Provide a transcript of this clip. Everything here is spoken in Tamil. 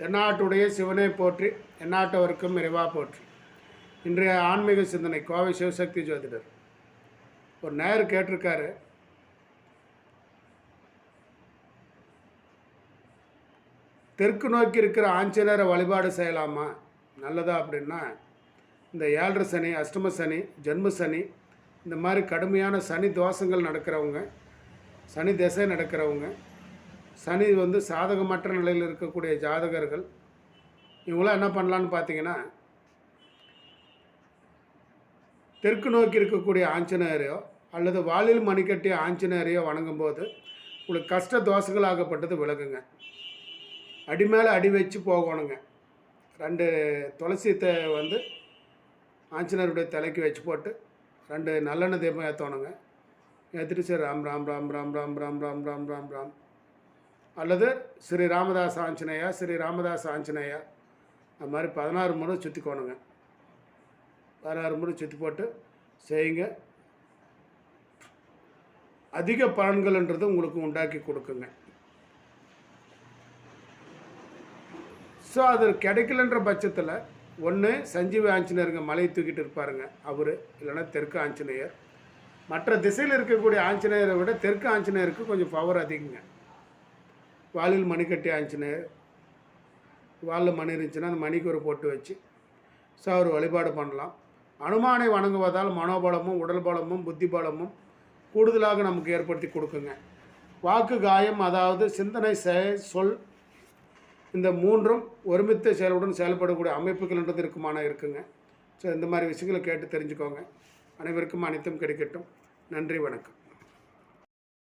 தென்னாட்டுடைய சிவனை போற்றி எந்நாட்டவருக்கும் இறைவா போற்றி. இன்றைய ஆன்மீக சிந்தனை கோவை சிவசக்தி ஜோதிடர். ஒரு நேர் கேட்டிருக்காரு. தெற்கு நோக்கி இருக்கிற ஆஞ்சநேயரை வழிபாடு செய்யலாமா? நல்லதா அப்படின்னா இந்த ஏழரை சனி அஷ்டம சனி ஜென்ம சனி இந்த மாதிரி கடுமையான சனி தோஷங்கள் நடக்கிறவங்க சனி திசை நடக்கிறவங்க சனி வந்து சாதகமற்ற நிலையில் இருக்கக்கூடிய ஜாதகர்கள் இவங்களாம் என்ன பண்ணலான்னு பார்த்தீங்கன்னா தெற்கு நோக்கி இருக்கக்கூடிய ஆஞ்சநேயரையோ அல்லது வாலில் மணிக்கட்டிய ஆஞ்சநேயரையோ வணங்கும்போது உங்களுக்கு கஷ்ட தோஷங்கள் ஆகப்பட்டது விலகுங்க அடி மேலே அடி வச்சு போகணுங்க ரெண்டு துளசித்தை வந்து ஆஞ்சநேயருடைய தலைக்கு வச்சு போட்டு ரெண்டு நல்லெண்ணெய் தீபம் ஏற்றணுங்க ஏற்றிட்டு சரி ராம் ராம் ராம் ராம் ராம் ராம் ராம் ராம் ராம் ராம் அல்லது ஸ்ரீ ராமதாஸ் ஆஞ்சநேயா ஸ்ரீ ராமதாஸ் ஆஞ்சநேயா. அது மாதிரி பதினாறு முறை சுற்றிக்கோணுங்க பதினாறு முறை சுற்றி போட்டு செய்யுங்க. அதிக பலன்கள்ன்றது உங்களுக்கு உண்டாக்கி கொடுக்குங்க. ஸோ அது கிடைக்கலன்ற பட்சத்தில் ஒன்று சஞ்சீவி ஆஞ்சநேயருங்க மலையை தூக்கிட்டு இருப்பாருங்க. அவர் இல்லைன்னா தெற்கு ஆஞ்சநேயர். மற்ற திசையில் இருக்கக்கூடிய ஆஞ்சநேயரை விட தெற்கு ஆஞ்சநேயருக்கு கொஞ்சம் பவர் அதிகங்க. வாலில் மணி கட்டி ஆஞ்சநேயர் வாலில் மணி இருந்துச்சுன்னா அந்த மணிக்கு ஒரு போட்டு வச்சு ஸோ அவர் வழிபாடு பண்ணலாம். அனுமானை வணங்குவதால் மனோபலமும் உடல் பலமும் புத்தி பலமும் கூடுதலாக நமக்கு ஏற்படுத்தி கொடுக்குங்க. வாக்கு காயம் அதாவது சிந்தனை செய சொல் இந்த மூன்றும் ஒருமித்த செயலுடன் செயல்படக்கூடிய அமைப்புகள்ன்றது இருக்குமான இருக்குங்க. ஸோ இந்த மாதிரி விஷயங்களை கேட்டு தெரிஞ்சுக்கோங்க. அனைவருக்கும் அனைத்தும் கிடைக்கட்டும். நன்றி வணக்கம்.